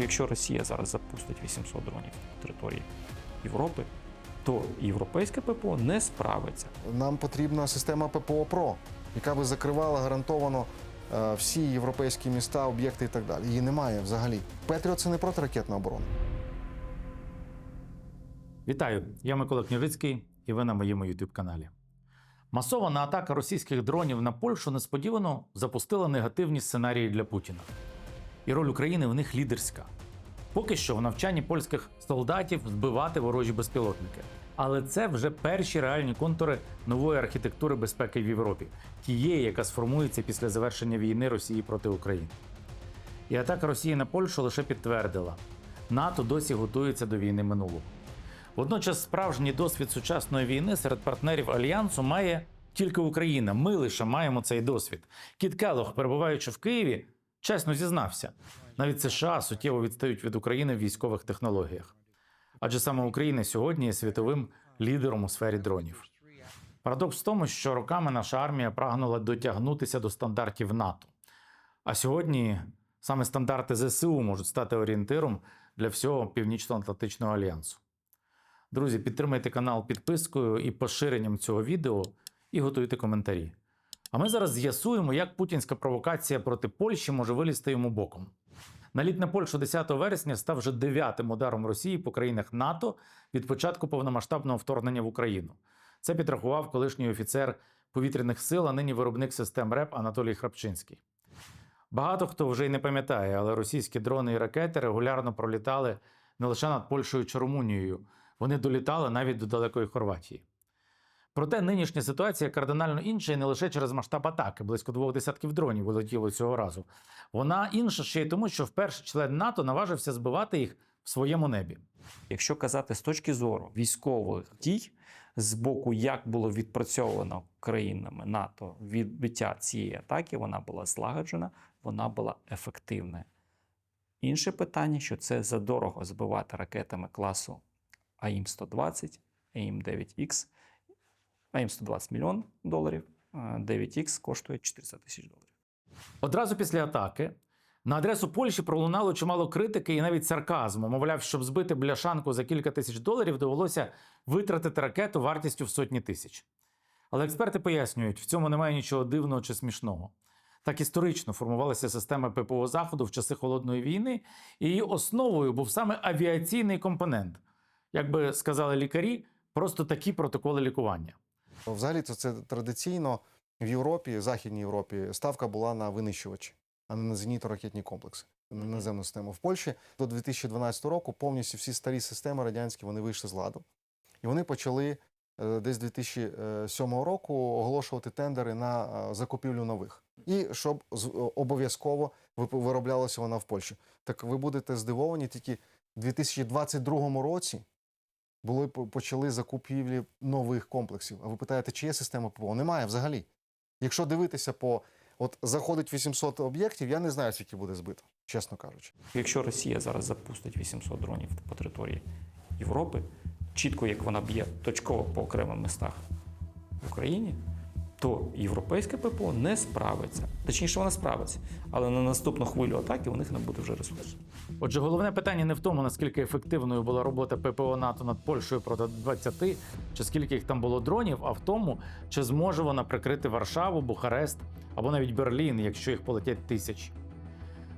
Якщо Росія зараз запустить 800 дронів на території Європи, то європейське ППО не справиться. Нам потрібна система ППО ПРО, яка би закривала гарантовано е, всі європейські міста, об'єкти і так далі. Її немає взагалі. Петріот це не протиракетна оборона. Вітаю! Я Микола Княжицький, і ви на моєму youtube каналі. Масована атака російських дронів на Польщу несподівано запустила негативні сценарії для Путіна. І роль України в них лідерська. Поки що в навчанні польських солдатів збивати ворожі безпілотники. Але це вже перші реальні контури нової архітектури безпеки в Європі, тієї, яка сформується після завершення війни Росії проти України. І атака Росії на Польщу лише підтвердила: НАТО досі готується до війни минулого. Водночас справжній досвід сучасної війни серед партнерів альянсу має тільки Україна. Ми лише маємо цей досвід. Кіт Келох, перебуваючи в Києві, чесно зізнався. Навіть США суттєво відстають від України в військових технологіях. Адже саме Україна сьогодні є світовим лідером у сфері дронів. Парадокс в тому, що роками наша армія прагнула дотягнутися до стандартів НАТО. А сьогодні саме стандарти ЗСУ можуть стати орієнтиром для всього Північно-Атлантичного альянсу. Друзі, підтримайте канал підпискою і поширенням цього відео і готуйте коментарі. А ми зараз з'ясуємо, як путінська провокація проти Польщі може вилізти йому боком. Наліт на Польщу 10 вересня став вже дев'ятим ударом Росії по країнах НАТО від початку повномасштабного вторгнення в Україну. Це підрахував колишній офіцер повітряних сил, а нині виробник систем РЕП Анатолій Храпчинський. Багато хто вже й не пам'ятає, але російські дрони і ракети регулярно пролітали не лише над Польщею чи Румунією, вони долітали навіть до далекої Хорватії. Проте нинішня ситуація кардинально інша і не лише через масштаб атаки, близько двох десятків дронів вилетіло цього разу. Вона інша ще й тому, що вперше член НАТО наважився збивати їх в своєму небі. Якщо казати з точки зору військових дій, з боку, як було відпрацьовано країнами НАТО відбиття цієї атаки, вона була злагоджена, вона була ефективна. Інше питання, що це задорого збивати ракетами класу АІМ-120, АІМ-9Х. АІМ-120 мільйон доларів, 9Х коштує 400 тисяч доларів. Одразу після атаки на адресу Польщі пролунало чимало критики і навіть сарказму. Мовляв, щоб збити бляшанку за кілька тисяч доларів, довелося витратити ракету вартістю в сотні тисяч. Але експерти пояснюють, в цьому немає нічого дивного чи смішного. Так історично формувалася система ППО Заходу в часи холодної війни, і її основою був саме авіаційний компонент. Як би сказали лікарі, просто такі протоколи лікування. Взагалі, то це традиційно в Європі, в Західній Європі, ставка була на винищувачі, а не на зенітно-ракетні комплекси, на наземну систему. В Польщі до 2012 року повністю всі старі системи радянські вони вийшли з ладу. І вони почали е, десь 2007 року оголошувати тендери на е, закупівлю нових. І щоб обов'язково вироблялася вона в Польщі. Так ви будете здивовані, тільки в 2022 році були почали закупівлі нових комплексів. А ви питаєте, чи є система ППО? Немає взагалі. Якщо дивитися по от заходить 800 об'єктів, я не знаю, скільки буде збито, чесно кажучи. Якщо Росія зараз запустить 800 дронів по території Європи, чітко як вона б'є точково по окремих містах в Україні, то європейське ППО не справиться. Точніше, вона справиться, але на наступну хвилю атаки у них не буде вже ресурсу. Отже, головне питання не в тому, наскільки ефективною була робота ППО НАТО над Польщею проти 20, чи скільки їх там було дронів, а в тому, чи зможе вона прикрити Варшаву, Бухарест або навіть Берлін, якщо їх полетять тисячі.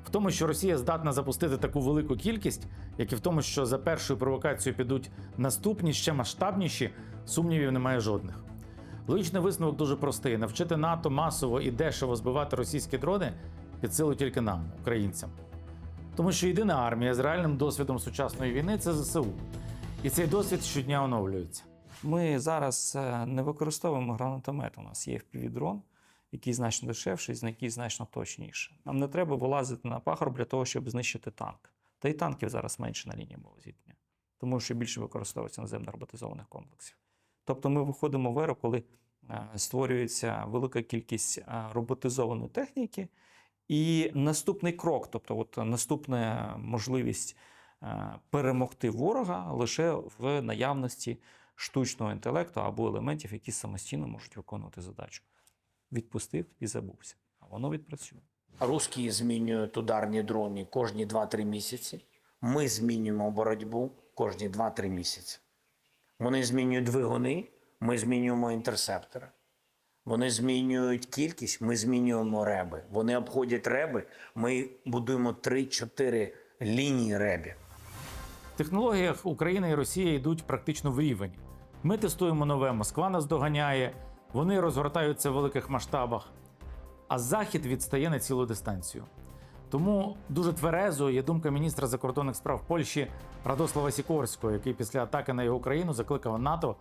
В тому, що Росія здатна запустити таку велику кількість, як і в тому, що за першою провокацією підуть наступні ще масштабніші, сумнівів немає жодних. Логічний висновок дуже простий: навчити НАТО масово і дешево збивати російські дрони під силу тільки нам, українцям. Тому що єдина армія з реальним досвідом сучасної війни це ЗСУ. І цей досвід щодня оновлюється. Ми зараз е, не використовуємо гранатомет. У нас є FPV-дрон, який значно дешевший, який значно точніший. Нам не треба вилазити на пагорб для того, щоб знищити танк. Та й танків зараз менше на лінії зіткнення, тому що більше використовується наземно роботизованих комплексів. Тобто ми виходимо в еру, коли е, створюється велика кількість е, роботизованої техніки, і наступний крок, тобто от наступна можливість е, перемогти ворога лише в наявності штучного інтелекту або елементів, які самостійно можуть виконувати задачу. Відпустив і забувся. А воно відпрацює. Русські змінюють ударні дрони кожні 2-3 місяці. Ми змінюємо боротьбу кожні 2-3 місяці. Вони змінюють двигуни, ми змінюємо інтерсептори. Вони змінюють кількість, ми змінюємо реби. Вони обходять реби, ми будуємо 3-4 лінії ребів. В технологіях Україна і Росія йдуть практично в рівень. Ми тестуємо нове, Москва нас доганяє, вони розгортаються в великих масштабах, а Захід відстає на цілу дистанцію. Тому дуже тверезо є думка міністра закордонних справ Польщі Радослава Сікорського, який після атаки на його країну закликав НАТО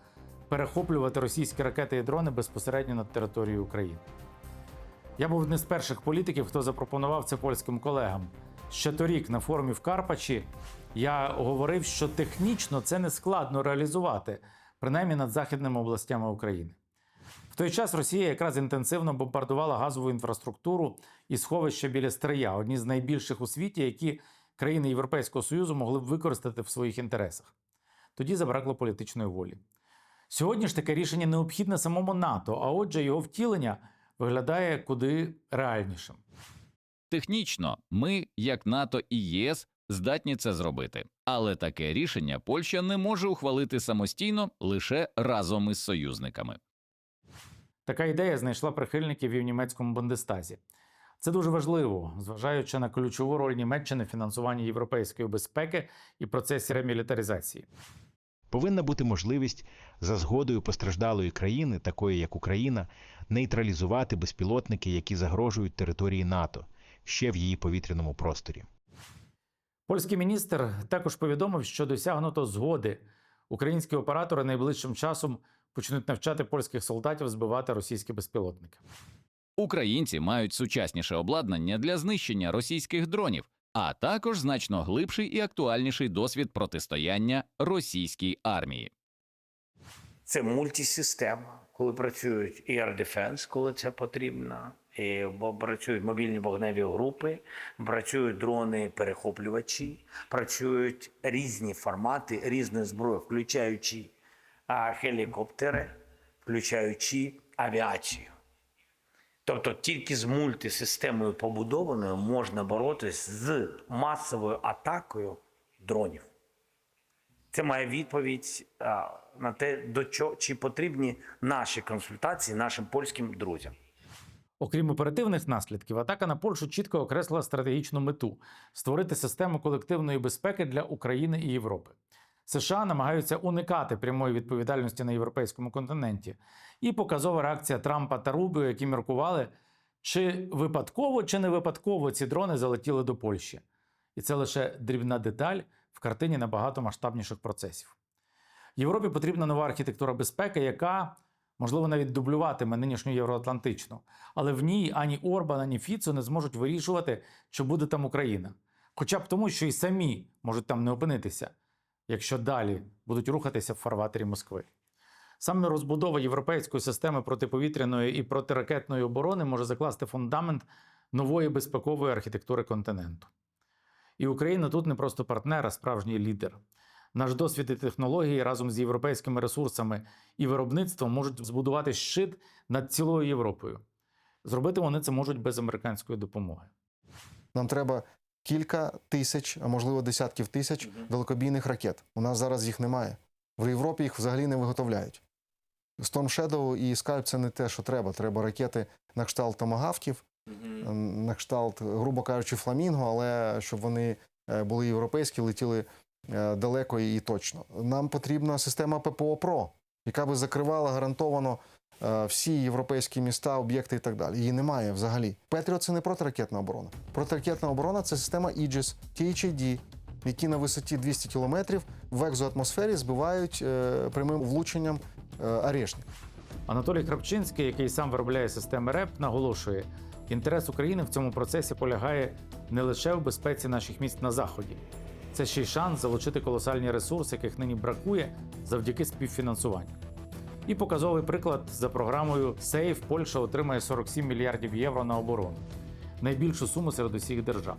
перехоплювати російські ракети і дрони безпосередньо над територією України. Я був одним з перших політиків, хто запропонував це польським колегам. Ще торік на форумі в Карпачі я говорив, що технічно це не складно реалізувати, принаймні над західними областями України. Той час Росія якраз інтенсивно бомбардувала газову інфраструктуру і сховища біля Стрия, одні з найбільших у світі, які країни Європейського Союзу могли б використати в своїх інтересах. Тоді забракло політичної волі. Сьогодні ж таке рішення необхідне самому НАТО, а отже, його втілення виглядає куди реальнішим. Технічно, ми, як НАТО і ЄС, здатні це зробити, але таке рішення Польща не може ухвалити самостійно лише разом із союзниками. Така ідея знайшла прихильників і в німецькому Бундестазі. Це дуже важливо, зважаючи на ключову роль Німеччини в фінансуванні європейської безпеки і процесі ремілітаризації. Повинна бути можливість за згодою постраждалої країни, такої як Україна, нейтралізувати безпілотники, які загрожують території НАТО ще в її повітряному просторі. Польський міністр також повідомив, що досягнуто згоди. Українські оператори найближчим часом почнуть навчати польських солдатів збивати російські безпілотники. Українці мають сучасніше обладнання для знищення російських дронів, а також значно глибший і актуальніший досвід протистояння російській армії. Це мультисистема, коли працюють Air Defense, коли це потрібно, і, бо працюють мобільні вогневі групи, працюють дрони-перехоплювачі, працюють різні формати, різні зброї, включаючи гелікоптери, включаючи авіацію. Тобто тільки з мультисистемою побудованою можна боротись з масовою атакою дронів. Це моя відповідь на те, до чого чи потрібні наші консультації нашим польським друзям. Окрім оперативних наслідків, атака на Польщу чітко окреслила стратегічну мету створити систему колективної безпеки для України і Європи. США намагаються уникати прямої відповідальності на європейському континенті. І показова реакція Трампа та Рубіо, які міркували, чи випадково, чи не випадково ці дрони залетіли до Польщі. І це лише дрібна деталь в картині набагато масштабніших процесів. Європі потрібна нова архітектура безпеки, яка, можливо, навіть дублюватиме нинішню євроатлантичну. Але в ній ані Орбан, ані Фіцо не зможуть вирішувати, чи буде там Україна. Хоча б тому, що і самі можуть там не опинитися, якщо далі будуть рухатися в фарватері Москви. Саме розбудова європейської системи протиповітряної і протиракетної оборони може закласти фундамент нової безпекової архітектури континенту. І Україна тут не просто партнер, а справжній лідер. Наш досвід і технології разом з європейськими ресурсами і виробництвом можуть збудувати щит над цілою Європою. Зробити вони це можуть без американської допомоги. Нам треба кілька тисяч, а можливо десятків тисяч далекобійних ракет. У нас зараз їх немає. В Європі їх взагалі не виготовляють. Storm Shadow і Scalp – це не те, що треба. Треба ракети на кшталт томагавків, на кшталт, грубо кажучи, фламінго, але щоб вони е, були європейські, летіли е, далеко і точно. Нам потрібна система ППО ПРО, яка би закривала гарантовано е, всі європейські міста, об'єкти і так далі. Її немає взагалі. Петріот це не протиракетна оборона. Протиракетна оборона це система Aegis, THAD, які на висоті 200 кілометрів в екзоатмосфері збивають е, прямим влученням е, арешник. Анатолій Крапчинський, який сам виробляє системи РЕП, наголошує, інтерес України в цьому процесі полягає не лише в безпеці наших міст на заході. Це ще й шанс залучити колосальні ресурси, яких нині бракує завдяки співфінансуванню. І показовий приклад за програмою SAFE Польща отримає 47 мільярдів євро на оборону, найбільшу суму серед усіх держав.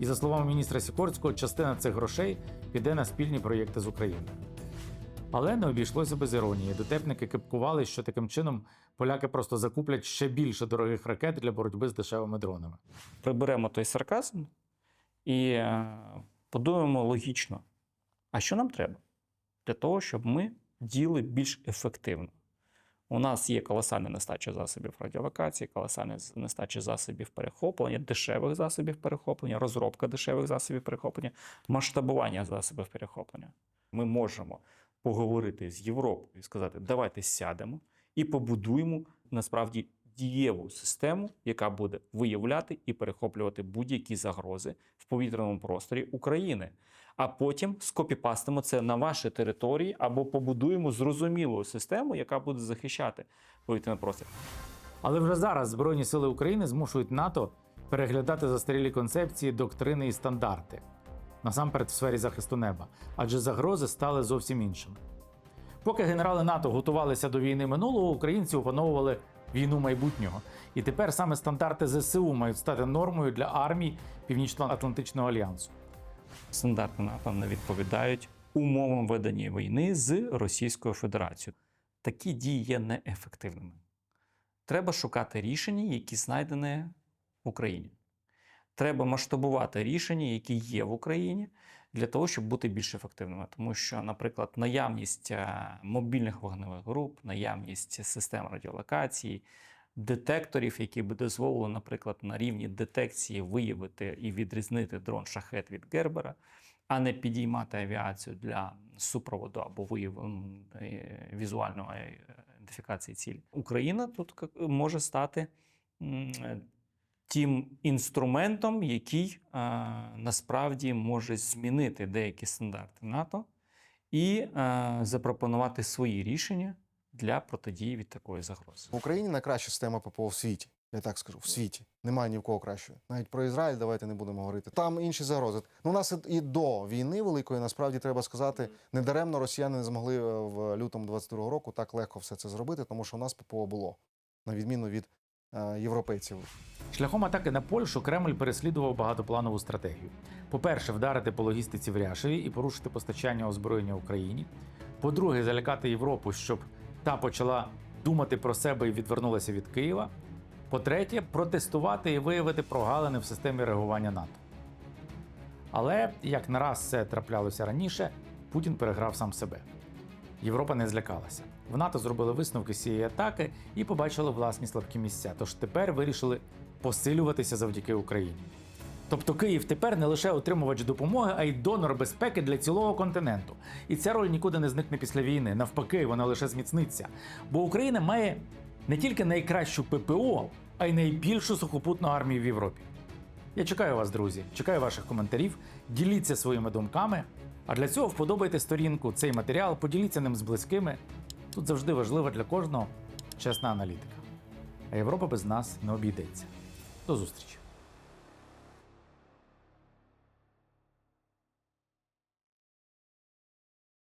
І за словами міністра Сікорського, частина цих грошей піде на спільні проєкти з Україною. Але не обійшлося без іронії. Дотепники кипкували, що таким чином поляки просто закуплять ще більше дорогих ракет для боротьби з дешевими дронами. Приберемо той сарказм і е, Подумаємо логічно. А що нам треба? Для того, щоб ми діяли більш ефективно. У нас є колосальна нестача засобів радіолокації, колосальна нестача засобів перехоплення, дешевих засобів перехоплення, розробка дешевих засобів перехоплення, масштабування засобів перехоплення. Ми можемо поговорити з Європою і сказати, давайте сядемо і побудуємо насправді дієву систему, яка буде виявляти і перехоплювати будь-які загрози в повітряному просторі України. А потім скопіпастимо це на ваші території або побудуємо зрозумілу систему, яка буде захищати повітряний простір. Але вже зараз Збройні сили України змушують НАТО переглядати застарілі концепції, доктрини і стандарти, насамперед в сфері захисту неба, адже загрози стали зовсім іншими. Поки генерали НАТО готувалися до війни минулого, українці опановували війну майбутнього. І тепер саме стандарти ЗСУ мають стати нормою для армій Північно-Атлантичного альянсу. Стандарти НАТО не відповідають умовам ведення війни з Російською Федерацією. Такі дії є неефективними. Треба шукати рішення, які знайдені в Україні. Треба масштабувати рішення, які є в Україні, для того, щоб бути більш ефективними. Тому що, наприклад, наявність е, мобільних вогневих груп, наявність систем радіолокації, детекторів, які би дозволили, наприклад, на рівні детекції виявити і відрізнити дрон шахет від Гербера, а не підіймати авіацію для супроводу або е, візуальної е, ідентифікації цілі. Україна тут може стати е, тим інструментом, який е, насправді може змінити деякі стандарти НАТО і е, запропонувати свої рішення для протидії від такої загрози. В Україні найкраща система ППО в світі. Я так скажу, в світі. Немає ні в кого кращої. Навіть про Ізраїль давайте не будемо говорити. Там інші загрози. Ну, у нас і- до війни великої, насправді треба сказати, недаремно росіяни не змогли е, в лютому 22-го року так легко все це зробити, тому що у нас ППО було, на відміну від європейців. Шляхом атаки на Польщу Кремль переслідував багатопланову стратегію. По-перше, вдарити по логістиці в Ряшеві і порушити постачання озброєння Україні. По-друге, залякати Європу, щоб та почала думати про себе і відвернулася від Києва. По-третє, протестувати і виявити прогалини в системі реагування НАТО. Але як не раз це траплялося раніше, Путін переграв сам себе. Європа не злякалася. В НАТО зробили висновки з цієї атаки і побачили власні слабкі місця. Тож тепер вирішили посилюватися завдяки Україні. Тобто Київ тепер не лише отримувач допомоги, а й донор безпеки для цілого континенту. І ця роль нікуди не зникне після війни. Навпаки, вона лише зміцниться. Бо Україна має не тільки найкращу ППО, а й найбільшу сухопутну армію в Європі. Я чекаю вас, друзі. Чекаю ваших коментарів. Діліться своїми думками. А для цього вподобайте сторінку цей матеріал, поділіться ним з близькими. Тут завжди важлива для кожного чесна аналітика. А Європа без нас не обійдеться. До зустрічі!